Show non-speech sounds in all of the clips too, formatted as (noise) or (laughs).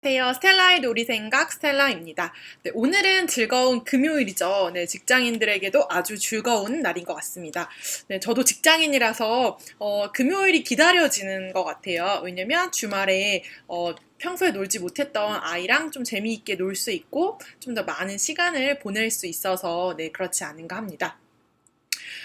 안녕하세요. 스텔라의 놀이생각 스텔라입니다. 네, 오늘은 즐거운 금요일이죠. 네, 직장인들에게도 아주 즐거운 날인 것 같습니다. 네, 저도 직장인이라서 어, 금요일이 기다려지는 것 같아요. 왜냐면 주말에 어, 평소에 놀지 못했던 아이랑 좀 재미있게 놀 수 있고 좀 더 많은 시간을 보낼 수 있어서 네, 그렇지 않은가 합니다.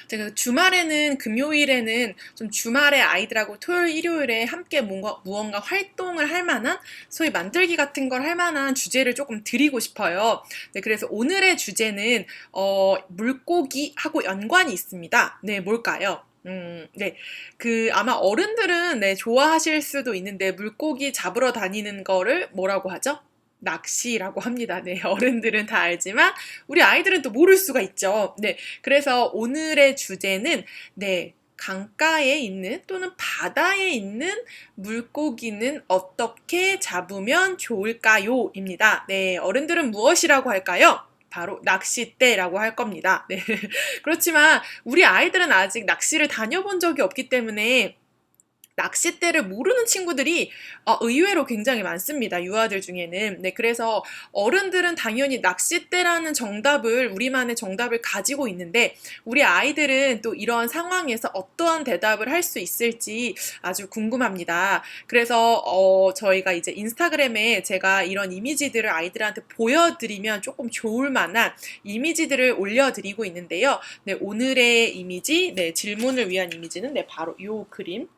제가 주말에는 금요일에는 좀 주말에 아이들하고 토요일 일요일에 함께 뭔가 무언가 활동을 할 만한 소위 만들기 같은 걸 할 만한 주제를 조금 드리고 싶어요. 네, 그래서 오늘의 주제는 어, 물고기하고 연관이 있습니다. 네, 뭘까요? 음, 네. 그, 아마 어른들은, 네, 좋아하실 수도 있는데, 물고기 잡으러 다니는 거를 뭐라고 하죠? 낚시라고 합니다. 네, (laughs) 어른들은 다 알지만 우리 아이들은 또 모를 수가 있죠. 네, 그래서 오늘의 주제는 네, 강가에 있는 또는 바다에 있는 물고기는 어떻게 잡으면 좋을까요? 입니다. 네, 어른들은 무엇이라고 할까요? 바로 낚싯대라고 할 겁니다. 네. (laughs) 그렇지만 우리 아이들은 아직 낚시를 다녀본 적이 없기 때문에 낚싯대를 모르는 친구들이 어, 의외로 굉장히 많습니다. 유아들 중에는. 네, 그래서 어른들은 당연히 낚싯대라는 정답을 우리만의 정답을 가지고 있는데 우리 아이들은 또 이런 상황에서 어떠한 대답을 할 수 있을지 아주 궁금합니다. 그래서 어, 저희가 이제 인스타그램에 제가 이런 이미지들을 아이들한테 보여드리면 조금 좋을 만한 이미지들을 올려드리고 있는데요. 네, 오늘의 이미지, 네, 질문을 위한 이미지는 네, 바로 이 그림.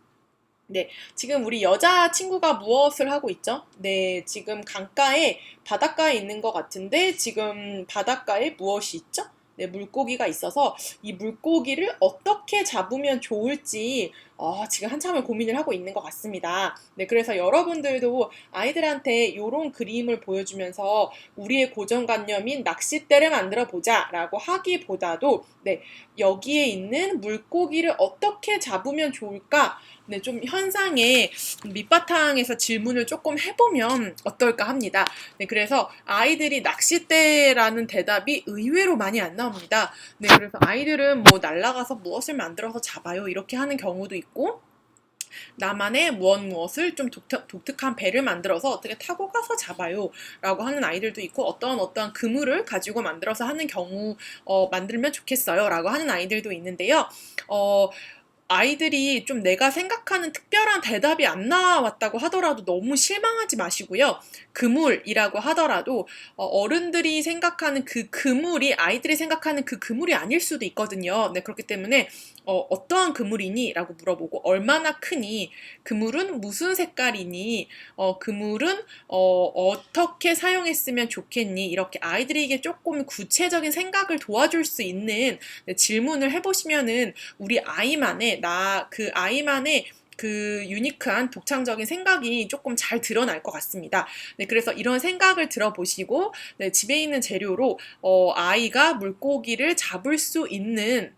네, 지금 우리 여자 친구가 무엇을 하고 있죠? 네, 지금 강가에 바닷가에 있는 것 같은데 지금 바닷가에 무엇이 있죠? 네, 물고기가 있어서 이 물고기를 어떻게 잡으면 좋을지 어, 지금 한참을 고민을 하고 있는 것 같습니다. 네, 그래서 여러분들도 아이들한테 이런 그림을 보여주면서 우리의 고정관념인 낚싯대를 만들어 보자라고 하기보다도 네, 여기에 있는 물고기를 어떻게 잡으면 좋을까? 네, 좀 현상에 밑바탕에서 질문을 조금 해보면 어떨까 합니다. 네, 그래서 아이들이 낚싯대라는 대답이 의외로 많이 안 나 옵니다. 네, 그래서 아이들은 뭐 날아가서 무엇을 만들어서 잡아요? 이렇게 하는 경우도 있고 나만의 무엇 무엇을 좀 독특, 독특한 배를 만들어서 어떻게 타고 가서 잡아요? 라고 하는 아이들도 있고 어떤 어떤 그물을 가지고 만들어서 하는 경우 어, 만들면 좋겠어요? 라고 하는 아이들도 있는데요. 어, 아이들이 좀 내가 생각하는 특별한 대답이 안 나왔다고 하더라도 너무 실망하지 마시고요. 그물이라고 하더라도 어, 어른들이 생각하는 그 그물이 아이들이 생각하는 그 그물이 아닐 수도 있거든요. 네, 그렇기 때문에 어, 어떠한 그물이니? 라고 물어보고 얼마나 크니? 그물은 무슨 색깔이니? 어, 그물은 어, 어떻게 사용했으면 좋겠니? 이렇게 아이들에게 조금 구체적인 생각을 도와줄 수 있는 네, 질문을 해보시면은 우리 아이만의 나 그 아이만의 그 유니크한 독창적인 생각이 조금 잘 드러날 것 같습니다. 네, 그래서 이런 생각을 들어보시고 네, 집에 있는 재료로 어, 아이가 물고기를 잡을 수 있는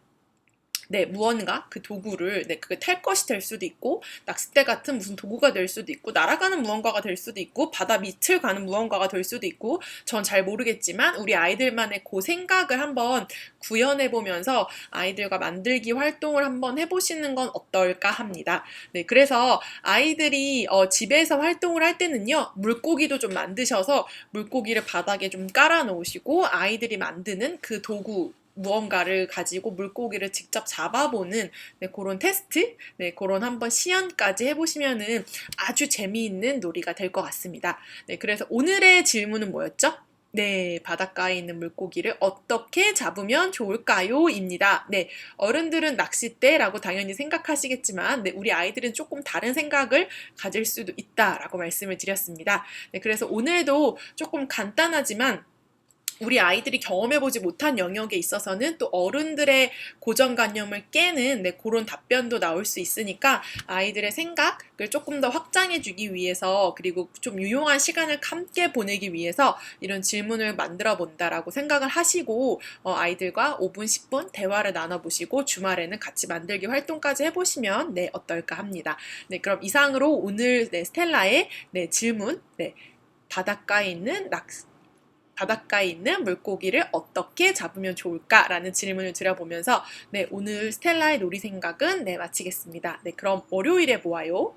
네, 무언가 그 도구를 네, 그게 탈 것이 될 수도 있고 낚싯대 같은 무슨 도구가 될 수도 있고 날아가는 무언가가 될 수도 있고 바다 밑을 가는 무언가가 될 수도 있고 전 잘 모르겠지만 우리 아이들만의 그 생각을 한번 구현해 보면서 아이들과 만들기 활동을 한번 해보시는 건 어떨까 합니다. 네, 그래서 아이들이 어, 집에서 활동을 할 때는요 물고기도 좀 만드셔서 물고기를 바닥에 좀 깔아 놓으시고 아이들이 만드는 그 도구 무언가를 가지고 물고기를 직접 잡아보는 네, 그런 테스트, 네, 그런 한번 시연까지 해보시면은 아주 재미있는 놀이가 될 것 같습니다. 네, 그래서 오늘의 질문은 뭐였죠? 네, 바닷가에 있는 물고기를 어떻게 잡으면 좋을까요? 입니다. 네, 어른들은 낚싯대라고 당연히 생각하시겠지만, 네, 우리 아이들은 조금 다른 생각을 가질 수도 있다라고 말씀을 드렸습니다. 네, 그래서 오늘도 조금 간단하지만 우리 아이들이 경험해보지 못한 영역에 있어서는 또 어른들의 고정관념을 깨는 네, 그런 답변도 나올 수 있으니까 아이들의 생각을 조금 더 확장해주기 위해서 그리고 좀 유용한 시간을 함께 보내기 위해서 이런 질문을 만들어 본다라고 생각을 하시고 어, 아이들과 5분, 10분 대화를 나눠보시고 주말에는 같이 만들기 활동까지 해보시면 네, 어떨까 합니다. 네, 그럼 이상으로 오늘 네, 스텔라의 네, 질문, 네, 바닷가에 있는 낚시 바닷가에 있는 물고기를 어떻게 잡으면 좋을까라는 질문을 드려보면서 네, 오늘 스텔라의 놀이 생각은 네, 마치겠습니다. 네, 그럼 월요일에 모아요.